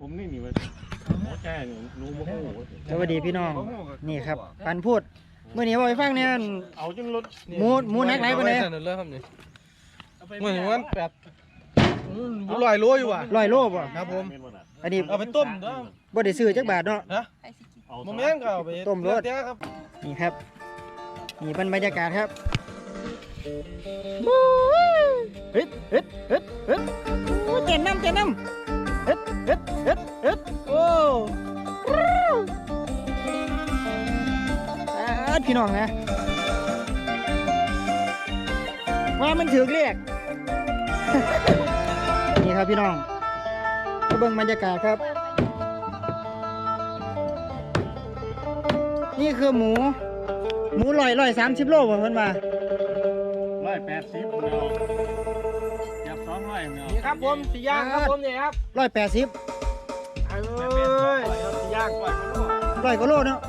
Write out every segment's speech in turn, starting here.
ผมนี่นี่ว่าหมอแจ้นี่รู้บ่ฮู้สวัสดีพี่น้อง นี่ครับ ปันพูดเมื่อนี้บอกให้ฟังเนี่ยเอาจนรถหมูหมูนักไหนปะเนี่ยเริ่มครับนี่เหมือนวันแปดลอยโลอยู่ว่ะร้อยโลบ่ครับผมอันนี้เอาไปต้มเด้อบ่ได้ซื้อจักบาทเนาะฮะโมเมนต์ก็เอาไปต้มรสเดี๋ยวครับนี่ครับนี่เป็นบรรยากาศครับเฮ็ดเฮ็ดเฮ็ดเฮ็ดโอ้เต้นน้ำเต้นน้ำ พี่น้องนะ ว่ามันถือเรียกนี่ครับพี่น้องมาเบิ่งบรรยากาศครับ นี่คือหมู หมูลอยลอยสามสิบโลบ่เพิ่นมาร้อยแปดสิบเนาะจับสองร้อยเนาะนี่ครับผมสีย่างครับผมนี่ครับร้อยแปดสิบเอ้ยสีย่างก่อนมาลูกร้อยกว่าโลเนาะ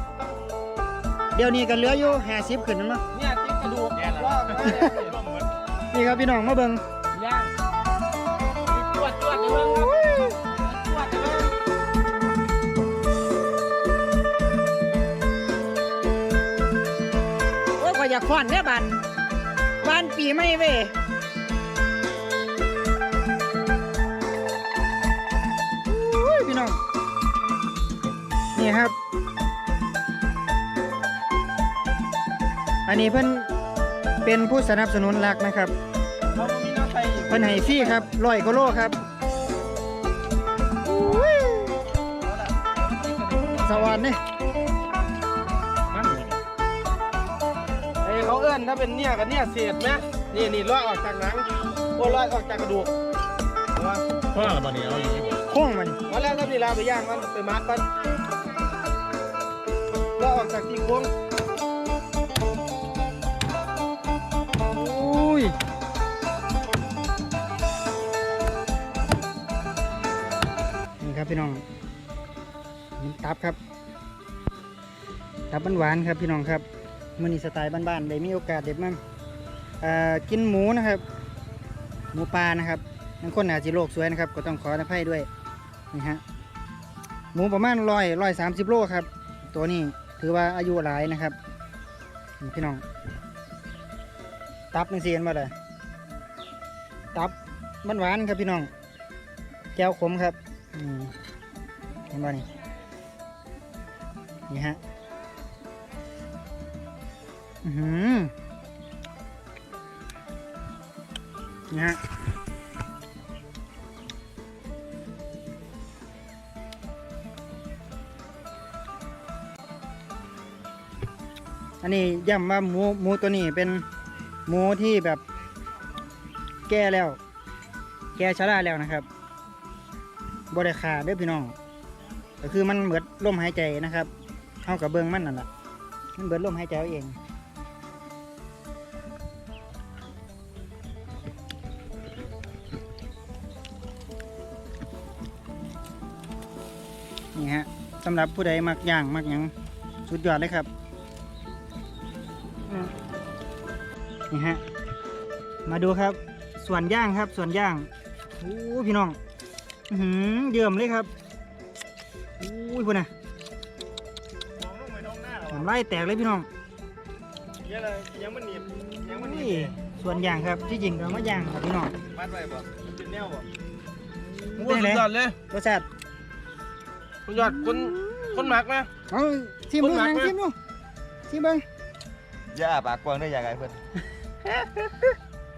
เดี๋ยวนี้ก็เหลืออยู่ห้าสิบขึ้นนั่นเนาะเนี่ยติ๊กกระดูกลอกไว้เลยร่มเหมือนนี่ครับพี่น้องมาเบิ่งย่างจวดจวดเลยครับจวดเลยโอ้ยขอยอยากฟ้อนแน่บันบ้านปีใหม่เว้ยโอ้ยพี่น้อง นี่ครับ อันนี้เพิ่นเป็นผู้สนับสนุนหลักนะครับเราบ่มีน้ำใส่อีกเพิ่นให้ฟรีครับร้อยกว่าโลครับสวัสดีมันนี่เอ้ยเขาเอื้อนถ้าเป็นเนี่ยกับเนี่ยเศษไหมนี่นี่ลอกออกจากหนังโอ้ลอกออกจากกระดูกเอามาพ่อตอนนี้เอาอยู่ที่บ่โค้งมันวันแรกก็นี่ลาไปย่างมันไปมัดมันลอกออกจากที่โค้ง ครับพี่น้องนี่ตับครับ ตับหวานๆครับพี่น้องครับมื้อนี้สไตล์บ้านๆได้มีโอกาสเด็ดมั่งกินหมูนะครับ หมูปลานะครับบางคนอาจจะโลกสวยนะครับ ก็ต้องขออภัยด้วยนี่ฮะหมูประมาณร้อยร้อยสามสิบโลครับ ตัวนี้ถือว่าอายุหลายนะครับพี่น้อง ตับนี่สิเห็นบ่ได้ตับหวานๆครับพี่น้องแก้วขมครับ อืมเห็นบ่นี่นี่ฮะอือหือนี่ฮะอันนี้ย้ำว่าหมูหมูตัวนี้เป็นหมูที่แบบแก่แล้ว แก่ชราแล้วนะครับ บริขาดเด้อพี่น้องก็คือมันเหมือนลมหายใจนะครับเท่ากับเบิ้งมันนั่นแหละมันเบิดลมหายใจเอาเอง นี่ฮะสำหรับผู้ใดมักย่างมักหยังสุดยอดเลยครับอืมนี่ฮะมาดูครับ ส่วนย่างครับส่วนย่างโอ้ยพี่น้องอือ หือเยื่อมเลยครับโอ้ยพุ่นนะมองลงไปน้องหน้าเราน้ำลายแตกเลยพี่น้องเยอะเลยยังมันหนีบยังมันหนีอุ้ยบส่วนย่างครับที่จริงเรามาย่างครับพี่น้องมัดไว้บ่เป็นแนวบ่โอ้สุดยอดเลยรสชาติสุดยอดคนคนหมักไหมเอาชิมดูคนหมักนังไหมชิมดูชิมเบิ้งย่าปากกวางได้ยังไงเพื่อน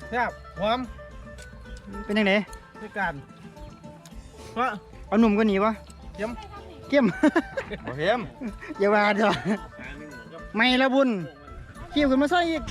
แซ่บหอมเป็นยังไงในกา รว่าเอาหนุ่มกว่านี้ปะเค็มเข้มโอเค็มอย่าว่าเถอะไม่ละบุญเคี่ยวขึ้นมาใส่อีก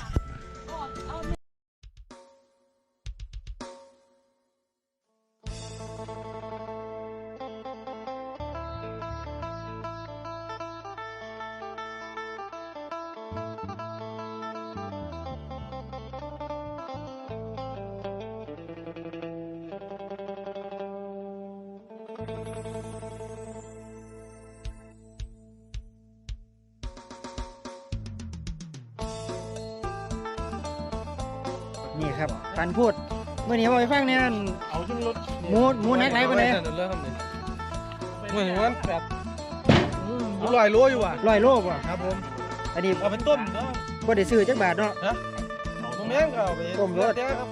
นี่ครับปันพูดเมื่อนี้บอกให้ฟังเนี่ยเอาจนรถหมูหมูนักไหนปะเนี่ยเริ่มครับนี่หน่วยวันแปดอืมอร่อยโลอยู่ว่ะร้อยโลบ่ครับผมอันนี้เอาเป็นต้มเนาะบ่ได้ซื้อจักบาทเนาะผมแม่งก็เอาไปต้มรสเดี๋ยวครับ